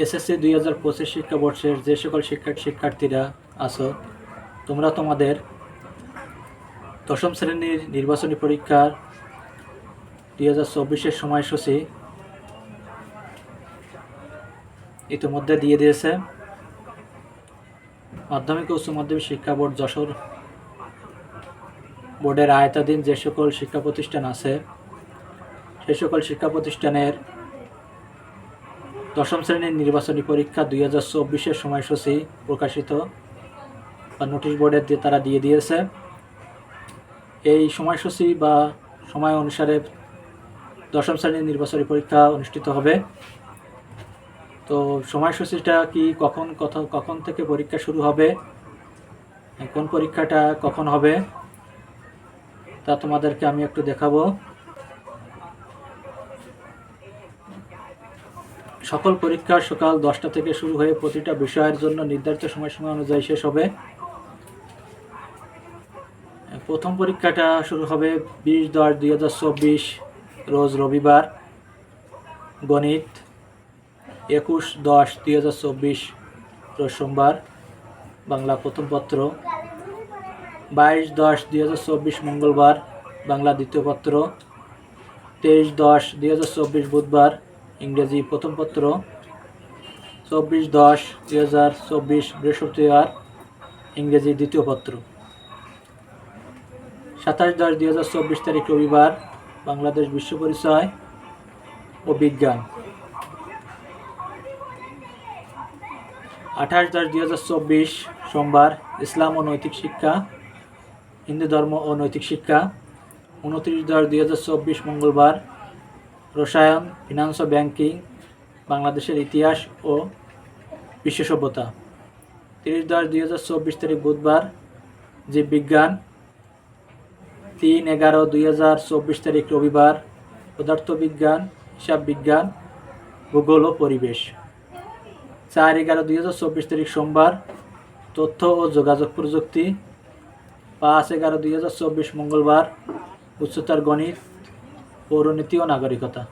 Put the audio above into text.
SSC দুই হাজার পঁচিশ শিক্ষাবর্ষের যে সকল শিক্ষার্থী শিক্ষার্থীরা আছো, তোমরা তোমাদের দশম শ্রেণির নির্বাচনী পরীক্ষার দুই হাজার চব্বিশের সময়সূচি ইতিমধ্যে দিয়ে দিয়েছে। মাধ্যমিক ও উচ্চ মাধ্যমিক শিক্ষা বোর্ড যশোর বোর্ডের আয়তাধীন যে সকল শিক্ষা প্রতিষ্ঠান আছে, সে সকল শিক্ষা প্রতিষ্ঠানের দশম শ্রেণির নির্বাচনী পরীক্ষা দুই হাজার চব্বিশের সময়সূচি প্রকাশিত বা নোটিশ বোর্ডের দিয়ে তারা দিয়ে দিয়েছে। এই সময়সূচি বা সময় অনুসারে দশম শ্রেণির নির্বাচনী পরীক্ষা অনুষ্ঠিত হবে। তো সময়সূচিটা কি কখন কত কখন থেকে পরীক্ষা শুরু হবে? কোন পরীক্ষাটা কখন হবে? তা তোমাদেরকে আমি একটু দেখাবো। সকল পরীক্ষা সকাল দশটা থেকে শুরু হয়ে প্রতিটা বিষয়ের জন্য নির্ধারিত সময়সীমা অনুযায়ী শেষ হবে। প্রথম পরীক্ষাটা শুরু হবে বিশ দশ দুই হাজার চব্বিশ রোজ রবিবার। গণিত একুশ দশ দুই হাজার চব্বিশ রোজ সোমবার। বাংলা প্রথম পত্র বাইশ দশ দুই হাজার চব্বিশ মঙ্গলবার। বাংলা দ্বিতীয় পত্র তেইশ দশ দুই হাজার চব্বিশ বুধবার। ইংরেজি প্রথম পত্র, চব্বিশ দশ দুই হাজার চব্বিশ বৃহস্পতিবার ইংরেজি দ্বিতীয় পত্র। সাতাশ দশ দুই হাজার চব্বিশ তারিখ রবিবার বাংলাদেশ বিশ্ব পরিচয় ও বিজ্ঞান। আঠাশ দশ দুই হাজার চব্বিশ সোমবার ইসলাম ও নৈতিক শিক্ষা, হিন্দু ধর্ম ও নৈতিক শিক্ষা। উনত্রিশ দশ দুই হাজার চব্বিশ মঙ্গলবার রসায়ন ফিনান্স ও ব্যাংকিং বাংলাদেশের ইতিহাস ও বিশ্ব সভ্যতা। তিরিশ দশ দুই হাজার চব্বিশ তারিখ বুধবার জীববিজ্ঞান, তিন এগারো দুই হাজার চব্বিশ তারিখ রবিবার পদার্থবিজ্ঞান হিসাব বিজ্ঞান ভূগোল ও পরিবেশ। চার এগারো দুই হাজার চব্বিশ তারিখ সোমবার তথ্য ও যোগাযোগ প্রযুক্তি। পাঁচ এগারো দুই হাজার চব্বিশ মঙ্গলবার উচ্চতর গণিত। পৌরনীতি ও নাগরিকতা।